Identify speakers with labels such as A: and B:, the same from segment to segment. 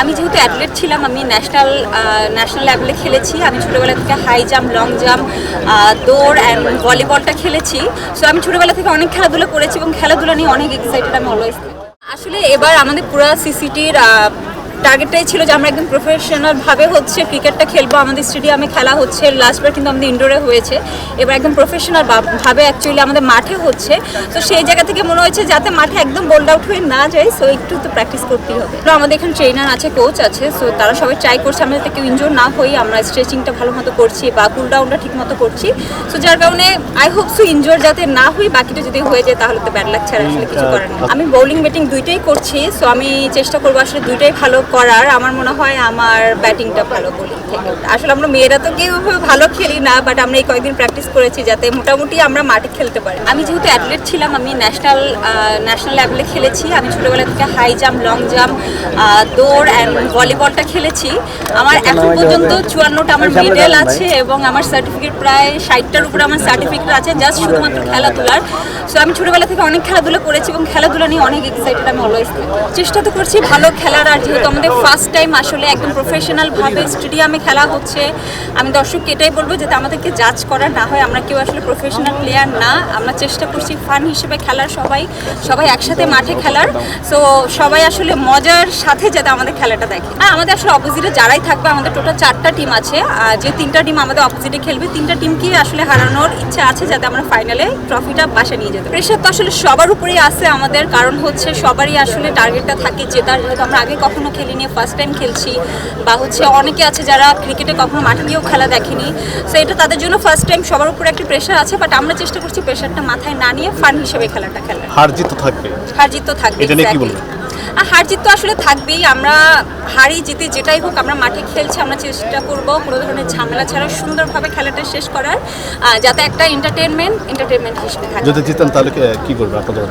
A: আমি যেহেতু অ্যাথলেট ছিলাম, আমি ন্যাশনাল ন্যাশনাল লেভেলে খেলেছি। আমি ছোটোবেলা থেকে হাই জাম্প লং জাম্প দৌড় অ্যান্ড ভলিবলটা খেলেছি। সো আমি ছোটোবেলা থেকে অনেক খেলাধুলো করেছি এবং খেলাধুলা নিয়ে অনেক এক্সাইটেড আমি অলওয়েজ আসলে এবার আমাদের পুরো সিসিটির টার্গেটটাই ছিল যে আমরা একদম প্রফেশনালভাবে হচ্ছে ক্রিকেটটা খেলব। আমাদের স্টেডিয়ামে খেলা হচ্ছে। লাস্টবার কিন্তু আমাদের ইনডোরে হয়েছে। এবার একদম প্রফেশনাল ভাবে অ্যাকচুয়ালি আমাদের মাঠে হচ্ছে। তো সেই জায়গা থেকে মনে হয়েছে যাতে মাঠে একদম বোল্ড আউট হয়ে না যায়। সো একটু তো প্র্যাকটিস করতেই হবে। তো আমাদের এখানে ট্রেনার আছে কোচ আছে। সো তারা সবাই ট্রাই করছে আমরা যাতে কেউ ইনজোর না হই। আমরা স্ট্রেচিংটা ভালো মতো করছি বা কুল ডাউনটা ঠিক মতো করছি। সো যার কারণে আই হোপ সো ইনজোর যাতে না হই বাকিটা যদি হয়ে যায় তাহলে তো ব্যাড লাগ ছাড়া আসলে কিছু করার নেই। আমি বোলিং ব্যাটিং দুইটাই করছি। সো আমি চেষ্টা করব আসলে দুইটাই ভালো করার আমার মনে হয় আমার ব্যাটিংটা ভালো বোলিং থেকে আসলে আমরা মেয়েরা তো কেউ ভালো খেলি না বাট আমরা এই কয়েকদিন প্র্যাকটিস করেছি যাতে মোটামুটি আমরা মাঠে খেলতে পারি। আমি যেহেতু অ্যাথলেট ছিলাম আমি ন্যাশনাল ন্যাশনাল লেভেলে খেলেছি। আমি ছোটোবেলা থেকে হাই জাম্প লং জাম্প দৌড় অ্যান্ড ভলিবলটা খেলেছি। আমার এখন পর্যন্ত চুয়ান্নটা আমার মেডেল আছে এবং আমার সার্টিফিকেট প্রায় ষাটটার উপরে আমার সার্টিফিকেট আছে জাস্ট শুধুমাত্র খেলাধুলার। সো আমি ছোটোবেলা থেকে অনেক খেলাধুলা করেছি এবং খেলাধুলা নিয়ে অনেক এক্সাইটেড আমি অলওয়েজ চেষ্টা তো করছি ভালো খেলার আর যেহেতু আমাদের ফার্স্ট টাইম আসলে একদম প্রফেশনাল ভাবে স্টেডিয়ামে খেলা হচ্ছে। আমি দর্শককে এটাই বলব যাতে আমাদেরকে জাজ করা না হয়। আমরা কেউ আসলে প্রফেশনাল প্লেয়ার না। আমরা চেষ্টা করছি ফান হিসেবে খেলার সবাই সবাই একসাথে মাঠে খেলার। সো সবাই আসলে মজার সাথে যাতে আমাদের খেলাটা দেখে। হ্যাঁ আমাদের আসলে অপোজিটে যারাই থাকবে, আমাদের টোটাল চারটা টিম আছে। যে তিনটা টিম আমাদের অপোজিটে খেলবে, তিনটা টিমকে আসলে হারানোর ইচ্ছা আছে যাতে আমরা ফাইনালে ট্রফিটা বাসা নিয়ে যেতে প্রেশার তো আসলে সবার উপরেই আছে আমাদের। কারণ হচ্ছে সবারই আসলে টার্গেটটা থাকে জেতার। যেহেতু আমরা আগে কখনো খেলিনি ফার্স্ট টাইম খেলছি বা হচ্ছে অনেকে আছে যারা ক্রিকেটে কখনো মাঠে গিয়েও খেলা দেখেনি। সো এটা তাদের জন্য ফার্স্ট টাইম সবার উপরে একটা প্রেশার আছে বাট আমরা চেষ্টা করছি প্রেশারটা মাথায় না নিয়ে ফান হিসেবে খেলাটা খেলা
B: হার জিত তো থাকবে।
A: হার জিত তো থাকবে
B: এটা নিয়ে কি
A: বলব
B: বলবেন?
A: আর হার জিত তো আসলে থাকবেই আমরা হারি জিতে যেটাই হোক আমরা মাঠে খেলছি আমরা চেষ্টা করব কোনো ধরনের ঝামেলা ছাড়া সুন্দরভাবে খেলাটা শেষ করার যাতে একটা এন্টারটেনমেন্ট এন্টারটেনমেন্ট হিসেবে থাকে।
B: যদি জিতেন তাহলে কি- করবে আপনাদের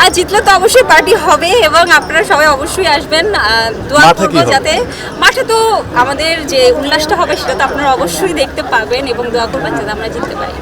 A: আর জিতলে তো অবশ্যই পার্টি হবে এবং আপনারা সবাই অবশ্যই আসবেন আহ, দোয়া করব যাতে মাঠে তো আমাদের যে উল্লাসটা হবে সেটা তো আপনারা অবশ্যই দেখতে পাবেন এবং দোয়া করবেন যাতে আমরা জিততে পারি।